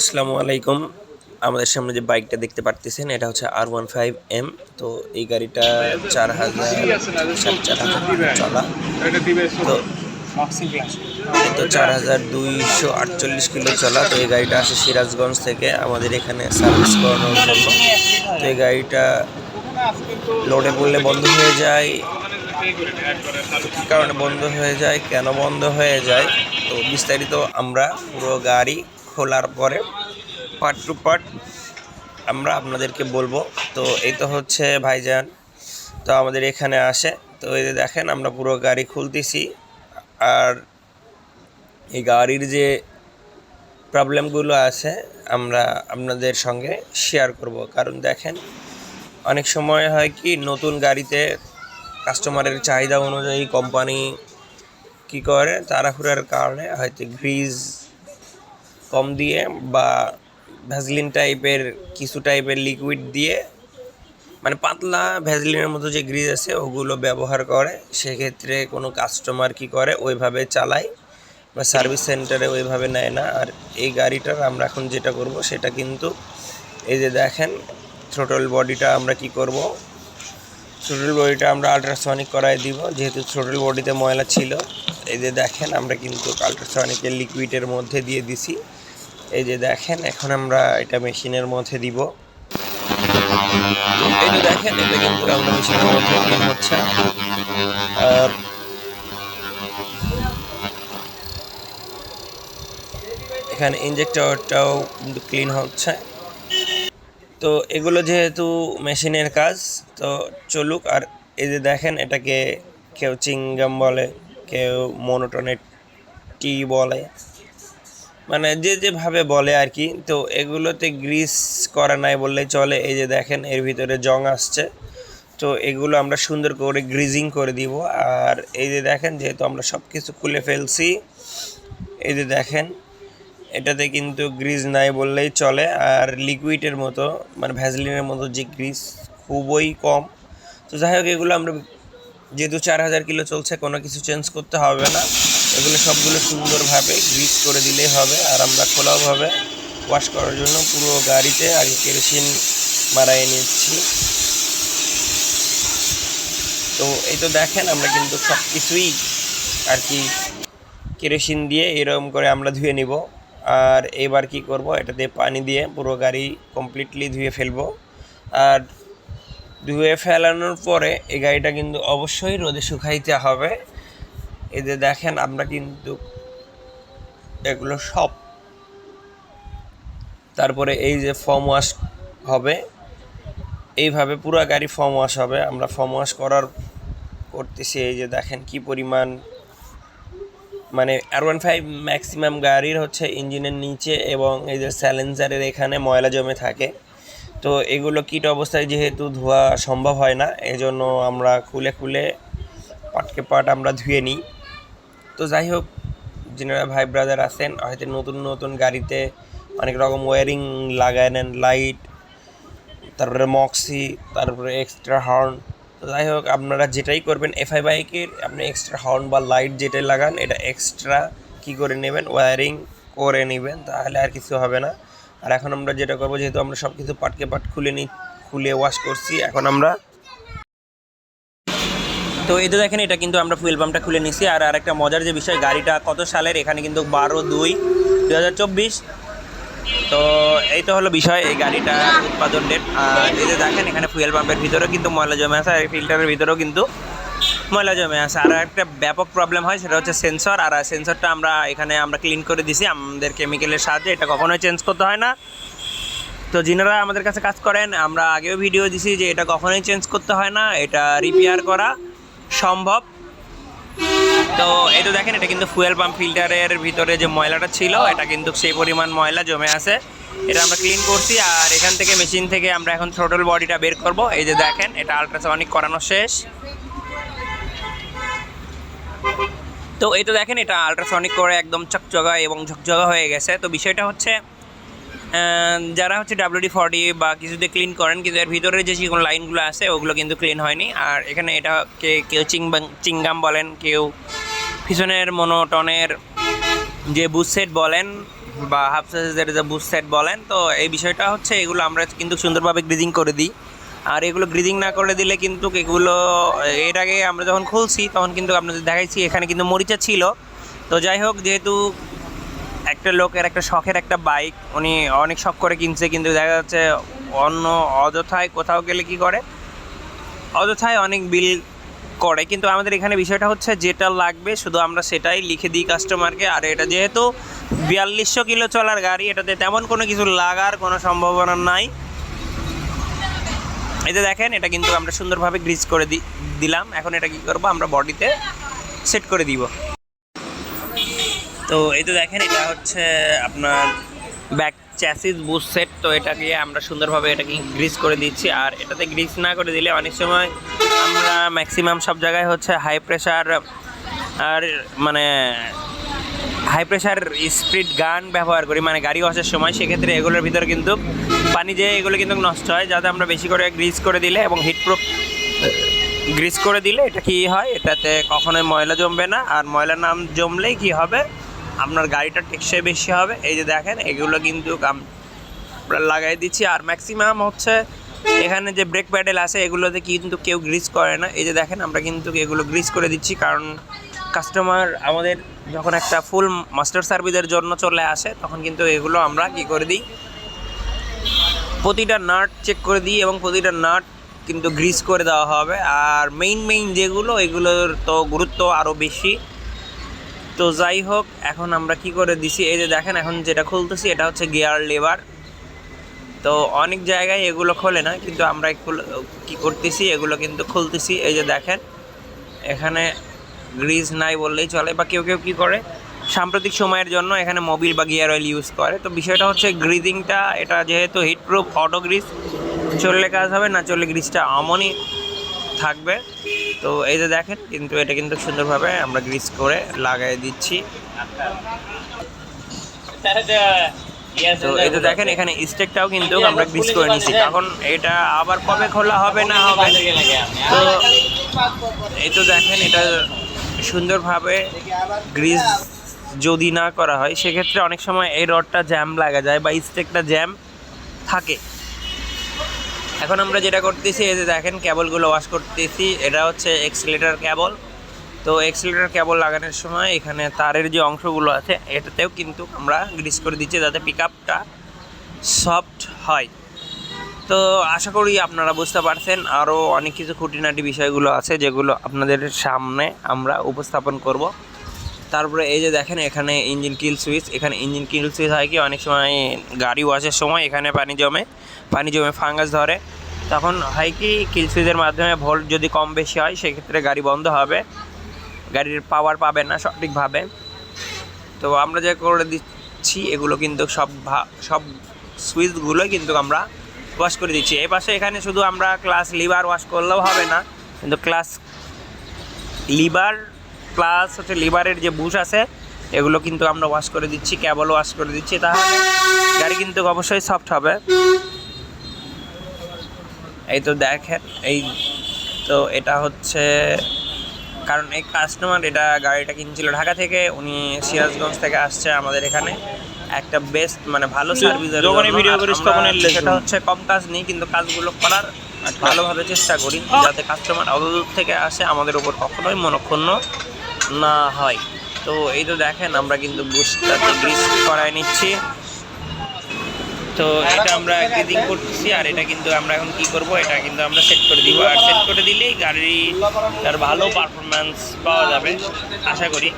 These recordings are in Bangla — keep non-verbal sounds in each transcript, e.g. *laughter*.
আসসালামু আলাইকুম। আমাদের সামনে যে বাইকটা দেখতে পারতেছেন, এটা হচ্ছে আর ওয়ান ফাইভ এম। তো এই গাড়িটা চার হাজার চার হাজার চলা। তো তো চার হাজার দুইশো আটচল্লিশ কিলো চলা। তো এই গাড়িটা আসে সিরাজগঞ্জ থেকে। আমাদের এখানে সার্ভিস করানোর জন্য। তো এই গাড়িটা লোডে পড়লে বন্ধ হয়ে যায়। কী কারণে বন্ধ হয়ে যায়, কেন বন্ধ হয়ে যায়? তো বিস্তারিত আমরা পুরো গাড়ি খোলার পরে পার্ট টু পার্ট আমরা আপনাদেরকে বলব। তো এই তো হচ্ছে ভাইজান। তো আমাদের এখানে আসে। তো এই দেখেন, আমরা পুরো গাড়ি খুলতেছি। আর এই গাড়ির যে প্রবলেমগুলো আছে, আমরা আপনাদের সঙ্গে শেয়ার করব। কারণ দেখেন, অনেক সময় হয় কি, নতুন গাড়িতে কাস্টমারের চাহিদা অনুযায়ী কোম্পানি কি করে, তাড়াহুড়ার কারণে হয়তো গ্রিজ কম দিয়ে বা ভ্যাসলিন টাইপের কিছু টাইপের লিকুইড দিয়ে মানে পাতলা ভ্যাসলিনের মতো যে গ্রিজ আছে ওগুলো ব্যবহার করে। সেক্ষেত্রে কোনো কাস্টমার কি করে? ওইভাবে চালায় বা সার্ভিস সেন্টারে ওইভাবে নেয় না। আর এই গাড়িটার আমরা এখন যেটা করব সেটা কিন্তু এই যে দেখেন থ্রোটল বডিটা আমরা কি করব? থ্রোটল বডিটা আমরা আল্ট্রাসনিক করায় দিব, যেহেতু থ্রোটল বডিতে ময়লা ছিল। এই যে দেখেন, আমরা কিন্তু আল্ট্রাসনিকের লিকুইডের মধ্যে দিয়ে দিছি। এই যে দেখেন, এখন আমরা এটা মেশিনের মধ্যে দিব। এই যে দেখেন, এটা কিন্তু আমরা মেশিনের মধ্যে ক্লিন হচ্ছে আর এখানে ইঞ্জেক্টরটাও কিন্তু ক্লিন হচ্ছে। তো এগুলো যেহেতু মেশিনের কাজ, তো চলুক। আর এই যে দেখেন, এটাকে কেউ চিংগাম বলে, কেউ মোনোটনের টি বলে। মানে যে যেভাবে বলে আর কি। তো এগুলোতে গ্রিস করা নাই বললেই চলে। এই যে দেখেন, এর ভিতরে জং আসছে। তো এগুলো আমরা সুন্দর করে গ্রিজিং করে দিব। আর এই যে দেখেন, যেহেতু আমরা সব কিছু খুলে ফেলছি, এই যে দেখেন এটাতে কিন্তু গ্রিজ নাই বললেই চলে। আর লিকুইডের মতো মানে ভ্যাসলিনের মতো যে গ্রিজ খুবই কম। তো যাই হোক, এগুলো আমরা যেহেতু চার হাজার কিলো চলছে, কোনো কিছু চেঞ্জ করতে হবে না। এগুলো সবগুলো সুন্দরভাবে গ্রিজ করে দিলেই হবে। আর আমরা খোলাভাবে ওয়াশ করার জন্য পুরো গাড়িতে আগে কেরোসিন মারাই নিচ্ছি। তো এই তো দেখেন, আমরা কিন্তু সব কিছুই আর কি কেরোসিন দিয়ে এরকম করে আমরা ধুয়ে নিব। আর এবার কি করব, এটাতে পানি দিয়ে পুরো গাড়ি কমপ্লিটলি ধুয়ে ফেলব। আর ধুয়ে ফেলানোর পরে এই গাড়িটা কিন্তু অবশ্যই রোদে শুকাইতে হবে। যে দেখেন, আমরা কিন্তু এগুলো সব তারপরে এই যে ফর্ম ওয়াশ হবে, এইভাবে পুরো গাড়ি ফর্ম ওয়াশ হবে। আমরা ফর্ম ওয়াশ করার করতেছি, এই যে দেখেন কি পরিমাণ মানে আর ওয়ান ফাইভ ম্যাক্সিমাম গাড়ির হচ্ছে ইঞ্জিনের নিচে এবং এই যে স্যালেন্সারের এখানে ময়লা জমে থাকে। তো এগুলো কিট অবস্থায় যেহেতু ধোয়া সম্ভব হয় না, এজন্য আমরা খুলে খুলে পাটকে পাট আমরা ধুয়ে নিই। তো যাই হোক যিনারা ভাই ব্রাদার আছেন, হয়তো নতুন নতুন গাড়িতে অনেক রকম ওয়ারিং লাগায় নেন লাইট তারপরে মক্সি তারপরে এক্সট্রা হর্ন যাই হোক, আপনারা যেটাই করবেন এফআই বাইকের আপনি এক্সট্রা হর্ন বা লাইট যেটাই লাগান, এটা এক্সট্রা কি করে নেবেন? ওয়ারিং করে নেবেন, তাহলে আর কিছু হবে না। আর এখন আমরা যেটা করব, যেহেতু আমরা সব কিছু পাটকে পাট খুলে নিই খুলে ওয়াশ করছি, এখন আমরা তো এই তো দেখেন, এটা কিন্তু আমরা ফুয়েল পাম্পটা খুলে নিছি। আর আরেকটা মজার যে বিষয়, গাড়িটা কত সালের? এখানে কিন্তু বারো দুই দু তো এই তো হলো বিষয়, এই গাড়িটার উৎপাদন ডেট আর দেখেন, এখানে ফুয়েল পাম্পের ভিতরেও কিন্তু ময়লা জমে আছে, আর ফিল্টারের ভিতরেও কিন্তু ময়লা জমে আছে। আর একটা ব্যাপক প্রবলেম হয়, সেটা হচ্ছে সেন্সর আর সেন্সরটা আমরা এখানে আমরা ক্লিন করে দিছি, আমাদের কেমিক্যালের সাহায্যে। এটা কখনোই চেঞ্জ করতে হয় না। তো যিনারা আমাদের কাছে কাজ করেন, আমরা আগেও ভিডিও দিছি যে এটা কখনোই চেঞ্জ করতে হয় না, এটা রিপেয়ার করা সম্ভব। তো এই তো দেখেন, এটা কিন্তু ফুয়েল পাম্প ফিল্টারের ভিতরে যে ময়লাটা ছিল, এটা কিন্তু সেই পরিমাণ ময়লা জমে আছে। এটা আমরা ক্লিন করছি আর এখান থেকে মেশিন থেকে আমরা এখন থ্রোটল বডিটা বের করব। এই যে দেখেন, এটা আলট্রাসনিক করানো শেষ। তো এই তো দেখেন, এটা আলট্রাসনিক করে একদম চকচকা এবং ঝকঝকা হয়ে গেছে। তো বিষয়টা হচ্ছে যারা হচ্ছে ডাব্লিউডি ফর্টি বা কিছুতে ক্লিন করেন, কিন্তু এর ভিতরে যে চিকন লাইনগুলো আছে, ওগুলো কিন্তু ক্লিন হয়নি। আর এখানে এটাকে কেউ চিংবাং, চিংগাম বলেন, কেউ পিছনের মনোটনের যে বুথ সেট বলেন বা হাফ সাইজের যে বুস্ট সেট বলেন, তো এই বিষয়টা হচ্ছে এগুলো আমরা কিন্তু সুন্দরভাবে গ্রিজিং করে দিই। আর এগুলো গ্রিজিং না করে দিলে কিন্তু এগুলো, এর আগে আমরা যখন খুলছি, তখন কিন্তু আপনাদের দেখাইছি, এখানে কিন্তু মরিচা ছিল। তো যাই হোক, যেহেতু একটা লোকের একটা শখের একটা বাইক, উনি অনেক শখ করে কিনছে, কিন্তু দেখা যাচ্ছে অন্য অযথায় কোথাও গেলে কি করে? অযথায় অনেক বিল করে। কিন্তু আমাদের এখানে বিষয়টা হচ্ছে যেটা লাগবে, শুধু আমরা সেটাই লিখে দিই কাস্টমারকে আর এটা যেহেতু বিয়াল্লিশশো কিলো চলার গাড়ি, এটাতে তেমন কোনো কিছু লাগার কোনো সম্ভাবনা নাই। যে দেখেন, এটা কিন্তু আমরা সুন্দরভাবে গ্রিজ করে দিলাম। এখন এটা কি করব? আমরা বডিতে সেট করে দিব। তো এই তো দেখেন, এটা হচ্ছে আপনার ব্যাক চ্যাসিস বুস সেট তো এটাকে আমরা সুন্দরভাবে এটাকে গ্রিস করে দিচ্ছি। আর এটাতে গ্রিস না করে দিলে অনেক সময় আমরা ম্যাক্সিমাম সব জায়গায় হচ্ছে হাই প্রেশার আর মানে হাই প্রেশার স্পিড গান ব্যবহার করি। মানে গাড়ি ওয়াশের সময় সেক্ষেত্রে এগুলোর ভিতরে কিন্তু পানি যে এগুলো কিন্তু নষ্ট হয়, যাতে আমরা বেশি করে গ্রিস করে দিলে এবং হিট প্রুফ গ্রিস করে দিলে এটা কি হয়? এটাতে কখনোই ময়লা জমবে না। আর ময়লা নাম জমলেই কি হবে? আপনার গাড়িটা টেকসই বেশি হবে। এই যে দেখেন, এগুলো কিন্তু আমরা লাগাই দিচ্ছি। আর ম্যাক্সিমাম হচ্ছে এখানে যে ব্রেক প্যাডেল আছে, এগুলোতে কিন্তু কেউ গ্রিস করে না। এই যে দেখেন, আমরা কিন্তু এগুলো গ্রিস করে দিচ্ছি। কারণ কাস্টমার আমাদের যখন একটা ফুল মাস্টার সার্ভিসের জন্য চলে আসে, তখন কিন্তু এগুলো আমরা কি করে দিই? প্রতিটা নাট চেক করে দিই এবং প্রতিটা নাট কিন্তু গ্রিস করে দেওয়া হবে। আর মেইন মেইন যেগুলো, এগুলোর তো গুরুত্ব আরও বেশি। তো যাই হোক, এখন আমরা কি করে দিছি? এই যে দেখেন, এখন যেটা খুলতেছি, এটা হচ্ছে গিয়ার লেবার তো অনেক জায়গায় এগুলো খোলে না, কিন্তু আমরা কি করতেছি, এগুলো কিন্তু খুলতেছি। এই যে দেখেন, এখানে গ্রিজ নাই বললেই চলে, বা কেউ কেউ কী করে? সাম্প্রতিক সময়ের জন্য এখানে মোবিল বা গিয়ার অয়েল ইউজ করে। তো বিষয়টা হচ্ছে গ্রিজিংটা এটা যেহেতু হিট প্রুফ অটো গ্রিজ চললে কাজ হবে, না চললে গ্রিজটা অমনই থাকবে। তো এই যে দেখেন, কিন্তু এটা কিন্তু সুন্দরভাবে আমরা গ্রিজ করে লাগাই দিচ্ছি। তো এই তো দেখেন, এখানে স্টেকটাও কিন্তু আমরা গ্রিস করে নিচ্ছি এখন এটা আবার কবে খোলা হবে না হবে? তো এই তো দেখেন, এটা সুন্দরভাবে গ্রিজ যদি না করা হয়, সেক্ষেত্রে অনেক সময় এই রডটা জ্যাম লাগা যায় বা স্টেকটা জ্যাম থাকে। এখন আমরা যেটা করতেছি, এই যে দেখেন কেবলগুলো ওয়াশ করতেছি, এটা হচ্ছে এক্সিলেটার কেবল তো এক্সিলেটার কেবল লাগানোর সময় এখানে তারের যে অংশগুলো আছে, এটাতেও কিন্তু আমরা গ্রিস করে দিচ্ছি যাতে পিক আপটা সফট হয়। তো আশা করি আপনারা বুঝতে পারছেন আরও অনেক কিছু খুঁটিনাটি বিষয়গুলো আছে যেগুলো আপনাদের সামনে আমরা উপস্থাপন করব। তারপরে এই যে দেখেন, এখানে ইঞ্জিন কিল সুইচ এখানে ইঞ্জিন কিল সুইচ হয় কি? অনেক সময় গাড়ি ওয়াশের সময় এখানে পানি জমে পানি জমে ফাঙ্গাস ধরে। তখন হয় কি? কিল সুইচের মাধ্যমে ভোল্ট যদি কম বেশি হয়, সেক্ষেত্রে গাড়ি বন্ধ হবে। গাড়ির পাওয়ার পাবে না সঠিকভাবে। তো আমরা যে করে দিচ্ছি, এগুলো কিন্তু সব সব সুইচগুলোই কিন্তু আমরা ওয়াশ করে দিচ্ছি। এই পাশে এখানে শুধু আমরা ক্লাস লিভার ওয়াশ করলেও হবে না, কিন্তু ক্লাস লিভার প্লাস হচ্ছে লিভারের যে বুশ আছে এগুলো কিন্তু আমরা ওয়াশ করে দিচ্ছি কেবল ওয়াশ করে দিচ্ছি তাহলে গাড়ি কিন্তু অবশ্যই সফট হবে। এই তো দেখেন এই তো এটা হচ্ছে কারণ এই কাস্টমার এটা গাড়িটা কিনছিল ঢাকা থেকে উনি সিরাজগঞ্জ থেকে আসছে আমাদের এখানে। একটা বেস্ট মানে ভালো video করিস সেটা হচ্ছে কম কাজ নেই কিন্তু কাজগুলো করার ভালোভাবে চেষ্টা করি যাতে কাস্টমার অতদূর থেকে আসে আমাদের উপর কখনোই মনক্ষুণ্ণ না হয়। তো এই তো দেখেন, আমরা কিন্তু বুস্টটাতে গ্রিস করায় নিচ্ছি। তো এটা আমরা গ্রিজিং করতেছি, আর এটা কিন্তু আমরা এখন কি করব, এটা কিন্তু আমরা সেট করে দিব। আর সেট করে দিলেই গাড়ি তার ভালো পারফরমেন্স পাওয়া যাবে, আশা করি।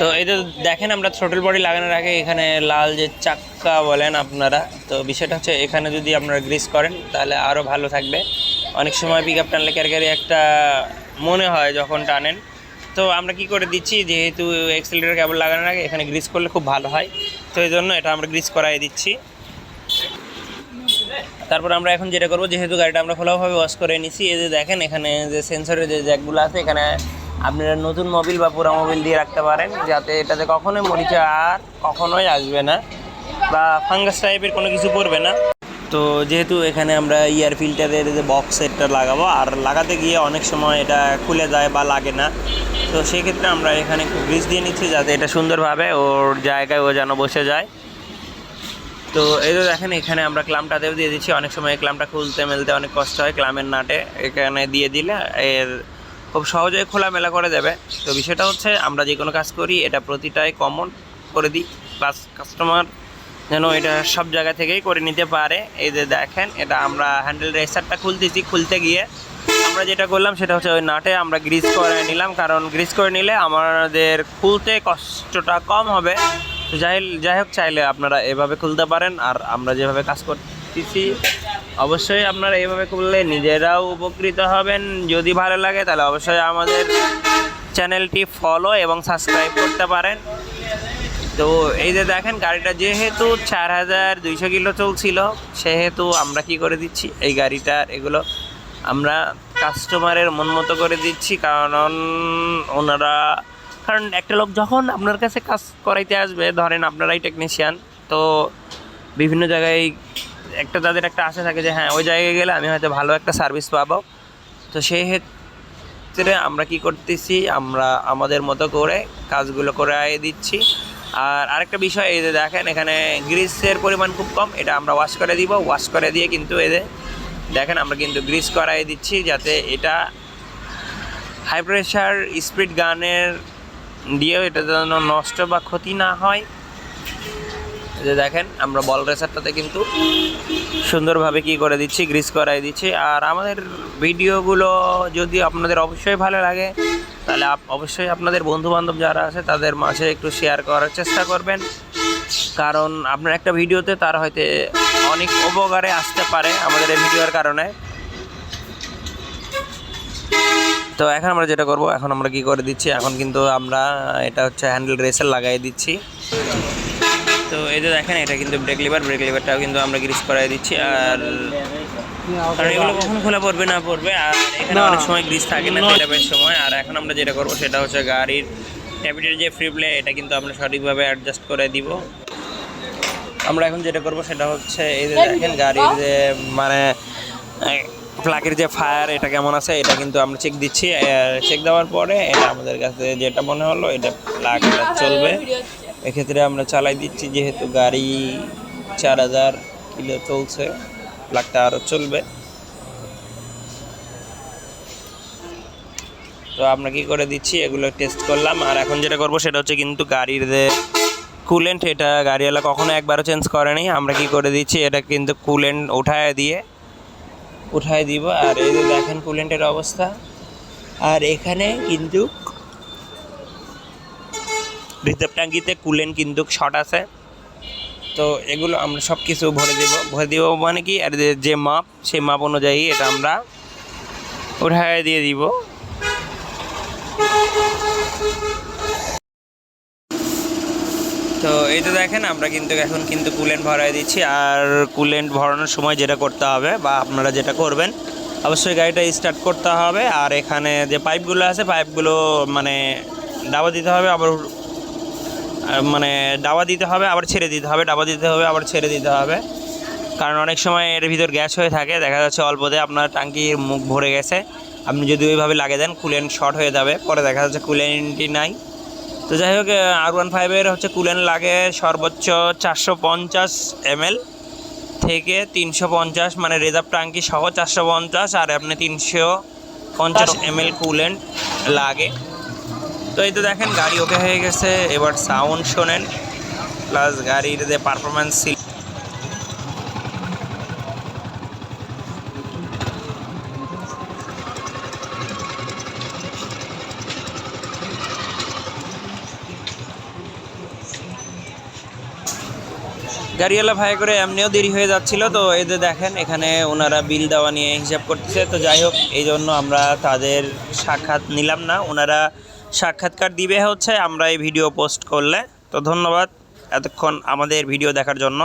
তো এই তো দেখেন, আমরা থ্রোটল বডি লাগানোর আগে এখানে লাল যে চাক্কা বলেন আপনারা, তো বিষয়টা হচ্ছে এখানে যদি আপনারা গ্রিস করেন, তাহলে আরও ভালো থাকবে। অনেক সময় পিক আপ টানলে ক্যারকারি একটা মনে হয় যখন টানেন তো আমরা কি করে দিচ্ছি? যেহেতু এক্সেলেটার কেবল লাগানোর আগে এখানে গ্রিস করলে খুব ভালো হয়। তো এই জন্য এটা আমরা গ্রিস করাই দিচ্ছি। তারপর আমরা এখন যেটা করব, যেহেতু গাড়িটা আমরা খোলাভাবে ওয়াশ করে নিছি, এই যে দেখেন এখানে যে সেন্সরের যে জ্যাকগুলো আছে, এখানে আপনারা নতুন মোবিল বা পুরো মোবিল দিয়ে রাখতে পারেন, যাতে এটাতে কখনোই মরিচা আর কখনোই আসবে না বা ফাঙ্গাস টাইপের কোনো কিছু পড়বে না। তো যেহেতু এখানে আমরা ইয়ার ফিল্টারের যে বক্স সেটটা লাগাবো, আর লাগাতে গিয়ে অনেক সময় এটা খুলে যায় বা লাগে না, তো সেক্ষেত্রে আমরা এখানে একটু গ্রিস দিয়ে নিচ্ছি যাতে এটা সুন্দরভাবে ওর জায়গায় ও যেন বসে যায়। তো এই তো দেখেন, এখানে আমরা ক্লামটাতেও দিয়ে দিচ্ছি। অনেক সময় ক্লামটা খুলতে মেলতে অনেক কষ্ট হয়, ক্লামের নাটে এখানে দিয়ে দিলে এর খুব সহজেই খোলামেলা করে দেবে। তো বিষয়টা হচ্ছে, আমরা যে কোনো কাজ করি, এটা প্রতিটাই কমন করে দিই। প্লাস কাস্টমার যেন এটা সব জায়গা থেকেই করে নিতে পারে। এই যে দেখেন, এটা আমরা হ্যান্ডেল রেসারটা খুলতেছি। খুলতে গিয়ে আমরা যেটা করলাম সেটা হচ্ছে ওই নাটে আমরা গ্রিস করে নিলাম। কারণ গ্রিস করে নিলে আমাদের খুলতে কষ্টটা কম হবে। যাই যাই হোক, চাইলে আপনারা এভাবে খুলতে পারেন। আর আমরা যেভাবে কাজ করতেছি, অবশ্যই আপনারা এভাবে খুললে নিজেরাও উপকৃত হবেন। যদি ভালো লাগে, তাহলে অবশ্যই আমাদের চ্যানেলটি ফলো এবং সাবস্ক্রাইব করতে পারেন। তো এই যে দেখেন, গাড়িটা যেহেতু চার হাজার দুইশো কিলো চলছিল, সেহেতু আমরা কি করে দিচ্ছি? এই গাড়িটার এগুলো আমরা কাস্টমারের মন মতো করে দিচ্ছি, কারণ ওনারা, কারণ একটা লোক যখন আপনার কাছে কাজ করাইতে আসবে, ধরেন আপনারাই টেকনিশিয়ান তো বিভিন্ন জায়গায় একটা তাদের একটা আশা থাকে যে হ্যাঁ ওই জায়গায় গেলে আমি হয়তো ভালো একটা সার্ভিস পাবো। তো সেই ক্ষেত্রে আমরা কি করতেছি? আমরা আমাদের মতো করে কাজগুলো করে দিচ্ছি। আর আরেকটা বিষয়, এই যে দেখেন, এখানে গ্রিসের পরিমাণ খুব কম, এটা আমরা ওয়াশ করে দিব। ওয়াশ করে দিয়ে কিন্তু এদের দেখেন, আমরা কিন্তু গ্রিস করাই দিচ্ছি যাতে এটা হাই প্রেশার স্পিড গানের দিয়েও এটা যেন নষ্ট বা ক্ষতি না হয়। যে দেখেন, আমরা বল রেসারটাতে কিন্তু সুন্দরভাবে কি করে দিচ্ছি গ্রিস করাই দিচ্ছি। আর আমাদের ভিডিওগুলো যদি আপনাদের অবশ্যই ভালো লাগে তাহলে অবশ্যই আপনাদের বন্ধু বান্ধব যারা আছে, তাদের মাঝে একটু শেয়ার করার চেষ্টা করবেন। কারণ আপনার একটা ভিডিওতে তার হয়তো অনেক উপকারে আসতে পারে আমাদের এই ভিডিওর কারণে। তো এখন আমরা যেটা করব, এখন আমরা কি করে দিচ্ছি? এখন কিন্তু আমরা, এটা হচ্ছে হ্যান্ডেল রেসার লাগাই দিচ্ছি। তো এই যে দেখেন, এটা কিন্তু ব্রেক লিভার ব্রেক লিভারটাও কিন্তু আমরা গ্রিস করাই দিচ্ছি। আর কারণ এগুলো কখন খোলা পড়বে না পড়বে। আর এখানে অনেক সময় গ্রিস থাকে না সেটাপের সময়। আর এখন আমরা যেটা করব সেটা হচ্ছে গাড়ির যে ফ্রি প্লে এটা কিন্তু আমরা সঠিকভাবে অ্যাডজাস্ট করে দিব। আমরা এখন যেটা করব সেটা হচ্ছে এই যে দেখেন গাড়ির যে মানে প্লাগের যে ফায়ার এটা কেমন আছে এটা কিন্তু আমরা চেক দিচ্ছি। চেক দেওয়ার পরে এটা আমাদের কাছে যেটা মনে হলো এটা প্লাগটা *laughs* চলবে। এক্ষেত্রে আমরা চালাই দিচ্ছি যেহেতু গাড়ি চার হাজার কিলো চলছে। প্লাগটা আরও চলবে। তো আমরা কি করে দিচ্ছি? এগুলো টেস্ট করলাম। আর এখন যেটা করব সেটা হচ্ছে কিন্তু গাড়ির যে কুলেন্ট এটা গাড়িওয়ালা কখনো একবারও চেঞ্জ করেনি আমরা কি করে দিচ্ছি? এটা কিন্তু কুলেন্ট উঠায় দিয়ে, উঠায় দিব। আর এই যে দেখেন কুলেন্টের অবস্থা। আর এখানে কিন্তু রিজার্ভ ট্যাঙ্কিতে কুলেন্ট কিন্তু শর্ট আছে। তো এগুলো আমরা সব কিছু ভরে দেব, ভরে দেবো মানে কি? আর যে- মাপ, সেই মাপ অনুযায়ী এটা আমরা উঠায় দিয়ে দিব। তো এই তো দেখেন, আমরা কিন্তু এখন কিন্তু কুলেন্ট ভরাই দিচ্ছি। আর কুলেন্ট ভরানোর সময় যেটা করতে হবে বা আপনারা যেটা করবেন, অবশ্যই গাড়িটা স্টার্ট করতে হবে। আর এখানে যে পাইপগুলো আছে পাইপগুলো মানে ডাবা দিতে হবে, আবার মানে ডাবা দিতে হবে আবার ছেড়ে দিতে হবে ডাবা দিতে হবে আবার ছেড়ে দিতে হবে। কারণ অনেক সময় এর ভিতর গ্যাস হয়ে থাকে দেখা যাচ্ছে অল্পতে আপনার টাঙ্কির মুখ ভরে গেছে। আপনি যদি ওইভাবে লাগিয়ে দেন কুলেন্ট শর্ট হয়ে যাবে পরে দেখা যাচ্ছে কুলেন্টই নাই। তো যাই হোক আর ওয়ান ফাইভের হচ্ছে কুলেন লাগে সর্বোচ্চ চারশো পঞ্চাশ এমএল থেকে তিনশো পঞ্চাশ মানে রেজার্ভ ট্যাঙ্কি সহ চারশো পঞ্চাশ আর আপনি তিনশো পঞ্চাশ এমএল কুলেন্ট লাগে। তো এই তো দেখেন, গাড়ি ওকে হয়ে গেছে। এবার সাউন্ড শোনেন প্লাস গাড়ির যে পারফরমেন্স গাড়িওয়ালা ভাই করে এমনিও দেরি হয়ে যাচ্ছিল, তো এই যে দেখেন, এখানে ওনারা বিল দেওয়া নিয়ে হিসাব করতেছে। তো যাই হোক, এই জন্য আমরা তাদের সাক্ষাৎ নিলাম না। ওনারা সাক্ষাৎকার দিবে হচ্ছে, আমরা এই ভিডিও পোস্ট করলে। তো ধন্যবাদ এতক্ষণ আমাদের ভিডিও দেখার জন্য।